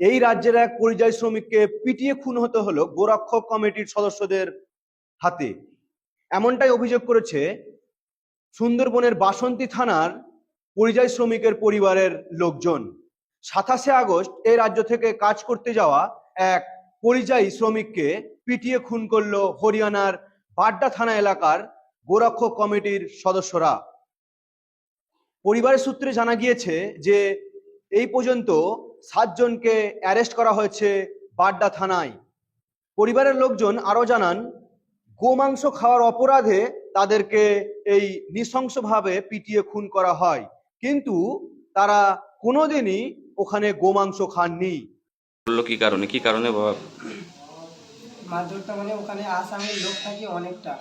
এই রাজ্যের এক পরিযায়ী শ্রমিককে পিটিয়ে খুন হতে হলো গোরক্ষক কমিটির সদস্যদের হাতে। এমনটাই অভিযোগ করেছে সুন্দরবনের বাসন্তী থানার পরিযায়ী শ্রমিকের পরিবারের লোকজন। সাতাশে আগস্ট এই রাজ্য থেকে কাজ করতে যাওয়া এক পরিযায়ী শ্রমিককে পিটিয়ে খুন করল হরিয়ানার বাড্ডা থানা এলাকার গোরক্ষক কমিটির সদস্যরা। পরিবারের সূত্রে জানা গিয়েছে যে এই পর্যন্ত সাতজনকে অ্যারেস্ট করা হয়েছে বাড্ডা থানায়। পরিবারের লোকজন আরও জানান গোমাংস খাওয়ার অপরাধে তাদেরকে এই নৃশংসভাবে পিটিয়ে খুন করা হয়। কিন্তু তারা কোনোদিনই ওখানে গোমাংস খাননি। বলল কি কারণে? কি কারণে বাবা মারধরটা মানে ওখানে আসামের লোক থাকে অনেকটা।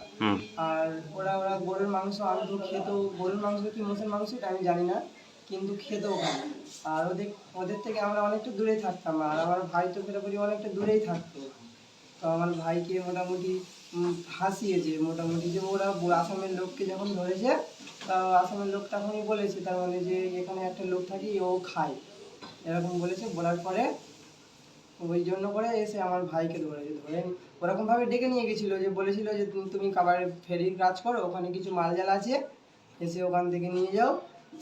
আর ওরা ওরা গরুর মাংস আনতো খেত। গরুর মাংস কি মোষের মাংস? এটা আমি জানি না। কিন্তু খেত ওখানে আর ওদের ওদের থেকে আমরা অনেকটা দূরে থাকতাম, আর আমার ভাই তো পুরোপুরি অনেকটা দূরেই থাকতো। তো আমার ভাইকে মোটামুটি হাসিয়েছে। মোটামুটি যে ওরা আসামের লোককে যখন ধরেছে আসামের লোক তখনই বলেছে, তার মানে যে এখানে একটা লোক থাকে, ও খায়। এরকম বলেছে, বলার পরে ওই জন্য করে এসে আমার ভাইকে ধরেছে। ধরে ওরকম ভাবে ডেকে নিয়ে গেছিল যে, বলেছিল যে, তুমি তুমি কাবার ফেরির কাজ করো, ওখানে কিছু মালজাল আছে, এসে ওখান থেকে নিয়ে যাও।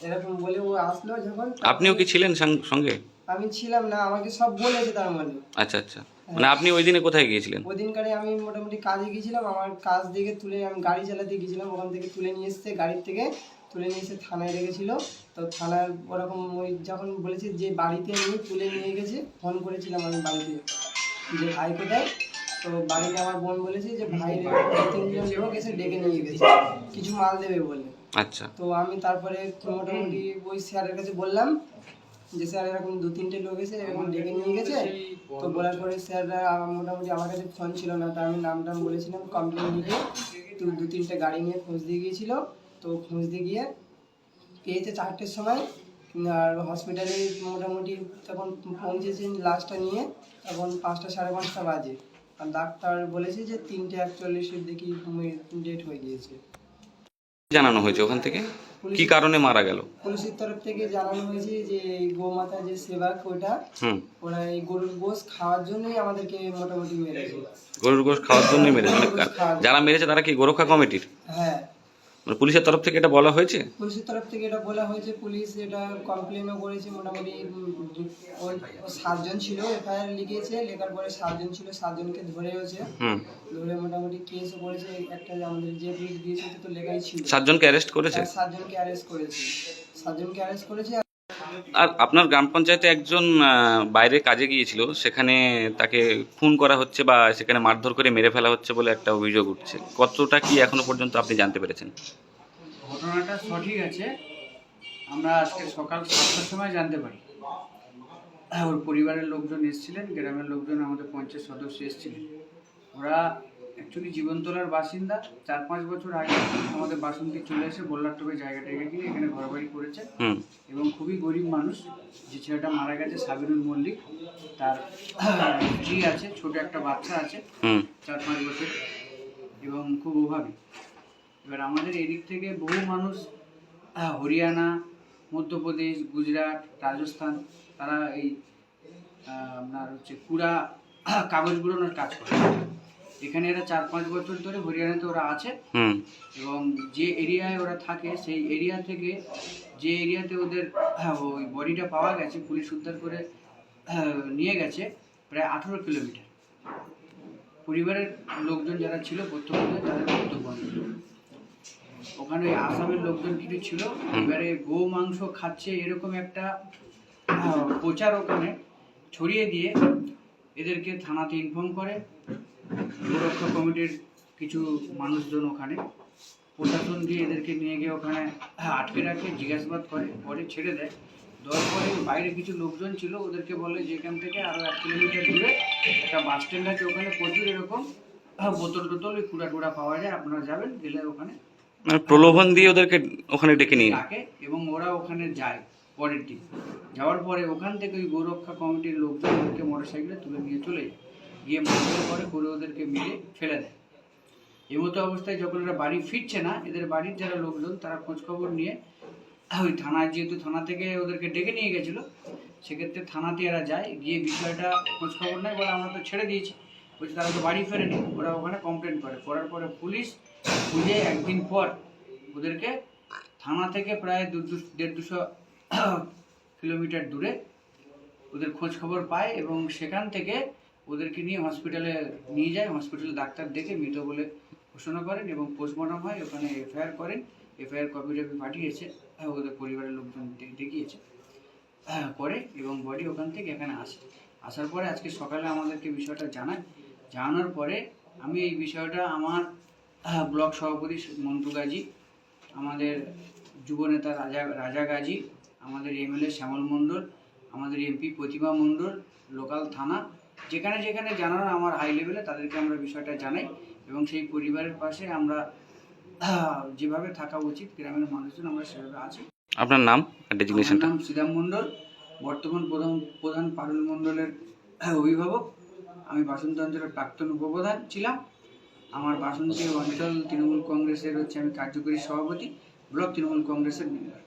এরকম বলে ও আসলো যখন আপনিও কি ছিলেন সঙ্গে? আমি ছিলাম না আমাকে সব বলেছে তার মানে আচ্ছা আচ্ছা। মানে আপনি ওই দিনে কোথায় গিয়েছিলেন? ওদিনকারে আমি মোটামুটি কাজে গিয়েছিলাম আমার কাজ থেকে তুলে আমি গাড়ি চালাতে গিয়েছিলাম ওখান থেকে তুলে নিয়ে এসছে গাড়ির থেকে তুলে নিয়ে এসে থানায় রেখেছিল। তো থানার ওরকম ওই যখন বলেছে যে বাড়িতে নিয়ে তুলে নিয়ে গেছে ফোন করেছিলাম আমি বাড়িতে যে ভাই কোথায়? তো বাড়িতে আমার বোন বলেছে যে ভাই তিনজন লোক এসে ডেকে নিয়ে গেছে কিছু মাল দেবে বলে। আচ্ছা। তো আমি তারপরে মোটামুটি ওই স্যারের কাছে বললাম যে, স্যার, এরকম দু, তিনটে লোক এসে এরকম ডেকে নিয়ে গেছে। তো বলার পরে স্যাররা মোটামুটি আমার কাছে ফোন ছিল না, তো আমি নাম টাম বলেছিলাম কমপ্লেন লিখে তো দু, তিনটে গাড়ি নিয়ে খোঁজ দিয়ে গিয়েছিল। তো খোঁজ দিয়ে গিয়ে পেয়েছে চারটের সময়। আর হসপিটালে মোটামুটি তখন পৌঁছেছেন লাস্টটা নিয়ে, তখন পাঁচটা সাড়ে পাঁচটা বাজে। আর ডাক্তার বলেছে যে, তিনটে একচল্লিশের দেখি ডেট হয়ে গিয়েছে। জানানো হয়েছে ওখান থেকে? কি কারণে মারা গেল? পুলিশের তরফ থেকে জানানো হয়েছে যে গোমাতা যে সেবক ওটা হুম। ওরা এই গরুর গোশ খাওয়ার জন্যই আমাদেরকে মোটামুটি মেরেছে। গরুর গোশ খাওয়ার জন্যই মেরেছে। মানে যারা মেরেছে তারা কি গোরক্ষা কমিটির? হ্যাঁ। মানে পুলিশের তরফ থেকে এটা বলা হয়েছে? পুলিশের তরফ থেকে এটা বলা হয়েছে পুলিশ এটা কমপ্লেনও করেছে মোটামুটি সাতজন ছিল এফআইআর লিখেছে লেখার পরে সাতজন ছিল সাতজনকে ধরে হয়েছে হুম। ধরে মোটামুটি কেসও করেছে একটা আমাদের যে পুলিশ দিয়েছে তো লেখাই ছিল। সাতজনকে অ্যারেস্ট করেছে? সাতজনকে অ্যারেস্ট করেছে। সাতজনকে অ্যারেস্ট করেছে আর আপনার গ্রাম পঞ্চায়েতে একজন বাইরে কাজে গিয়েছিল, সেখানে তাকে খুন করা হচ্ছে বা সেখানে মারধর করে মেরে ফেলা হচ্ছে বলে একটা অভিযোগ উঠছে। কতটা কি এখনও পর্যন্ত আপনি জানতে পেরেছেন? ঘটনাটা সঠিক আছে। আমরা আজকে সকাল সাতটার সময় জানতে পারি। ওর পরিবারের লোকজন এসেছিলেন, গ্রামের লোকজন আমাদের পঞ্চায়েত সদস্য এসেছিলেন। ওরা অ্যাকচুয়ালি জীবনতলার বাসিন্দা চার পাঁচ বছর আগে আমাদের বাসন্তী চলে এসে বল্লারটপে জায়গা টায়গা কিনে এখানে ঘরবাড়ি করেছে। এবং খুবই গরিব মানুষ যে ছেলেটা মারা গেছে সাবিরুল মল্লিক। তার স্ত্রী আছে ছোট একটা বাচ্চা আছে চার পাঁচ বছর। এবং খুব অভাবী। এবার আমাদের এদিক থেকে বহু মানুষ হরিয়ানা মধ্যপ্রদেশ গুজরাট রাজস্থান তারা এই আপনার হচ্ছে কুড়া কাগজ গুলোনোর কাজ করে। এখানে এরা চার পাঁচ বছর ধরে হরিয়ানাতে ওরা আছে। এবং যে এরিয়ায় ওরা থাকে সেই এরিয়া থেকে যে এরিয়াতে ওদের আহ, ওই বডিটা পাওয়া গেছে পুলিশ উদ্ধার করে নিয়ে গেছে প্রায় আঠেরো কিলোমিটার। পরিবারের লোকজন যারা ছিল প্রত্যক্ষে তাদের বক্তব্য। ওখানে ওই আসামের লোকজন কিছু ছিল এবারে গো মাংস খাচ্ছে এরকম একটা প্রচার ওখানে ছড়িয়ে দিয়ে এদেরকে থানাতে ইনফর্ম করে। গোরক্ষা কমিটির কিছু মানুষজন ওখানে। প্রশাসন দিয়ে এদেরকে নিয়ে গিয়ে ওখানে আটকে রাখে জিজ্ঞাসাবাদ করে পরে ছেড়ে দেয়। দেওয়ার পরে বাইরে কিছু লোকজন ছিল ওদেরকে বলে যে এখান থেকে আরও এক কিলোমিটার দূরে একটা বাস স্ট্যান্ড আছে ওখানে প্রচুর এরকম বোতল টোতল ওই কুড়া টুড়া পাওয়া যায় আপনারা যাবেন গেলে ওখানে মানে প্রলোভন দিয়ে ওদেরকে ওখানে ডেকে নিয়ে। ডাকে এবং ওরা ওখানে যায় পরের দিন। যাওয়ার পরে ওখান থেকে ওই গোরক্ষা কমিটির লোকজন ওদেরকে মোটর সাইকেলে তুলে নিয়ে চলে যায়। গিয়ে মারধর করে করে ওদেরকে মেরে ফেলে দেয়। এই মতো অবস্থায় যখন এরা বাড়ি ফিরছে না, এদের বাড়ির যারা লোকজন, তারা খোঁজখবর নিয়ে ওই থানায়, যেহেতু থানা থেকে ওদেরকে ডেকে নিয়ে গেছিল, সেক্ষেত্রে থানাতে এরা যায়, গিয়ে বিষয়টা খোঁজখবর নেয়, বলে আমরা তো ছেড়ে দিয়েছি। বলছি তারা তো বাড়ি ফেরেনি। ওরা ওখানে কমপ্লেন করে। করার পরে পুলিশ বুঝে একদিন পর ওদেরকে থানা থেকে প্রায় দু দেড় দুশো কিলোমিটার দূরে ওদের খোঁজ খবর পায় এবং সেখান থেকে ওদেরকে নিয়ে হসপিটালে নিয়ে যায়। হসপিটালে ডাক্তার দেখে মৃত বলে ঘোষণা করেন এবং পোস্টমর্টম হয়। ওখানে এফআইআর করেন। এফআইআর কপি টপি পাঠিয়েছে ওদের পরিবারের লোকজন দেখিয়েছে। করে এবং বডি ওখান থেকে এখানে আসে। আসার পরে আজকে সকালে আমাদেরকে বিষয়টা জানায়। জানানোর পরে আমি এই বিষয়টা আমার ব্লক সভাপতি মন্টু গাজী, আমাদের যুবনেতা রাজা রাজা গাজী, আমাদের এমএলএ শ্যামল মণ্ডল, আমাদের এমপি প্রতিমা মণ্ডল, লোকাল থানা যেখানে যেখানে জানানো আমার হাই লেভেলে তাদেরকে আমরা বিষয়টা জানাই এবং সেই পরিবারের পাশে আমরা যেভাবে থাকা উচিত গ্রামের মানুষজন আমরা সেভাবে আছি। আপনার নাম ডেজিগনেশনটা নাম শ্রীরাম মণ্ডল বর্তমান প্রধান প্রধান পারুল মণ্ডলের অভিভাবক। আমি বাসন্তী অঞ্চলের প্রাক্তন উপপ্রধান ছিলাম। আমার বাসন্তী অঞ্চল তৃণমূল কংগ্রেসের হচ্ছে আমি কার্যকরী সভাপতি ব্লক তৃণমূল কংগ্রেসের মেম্বার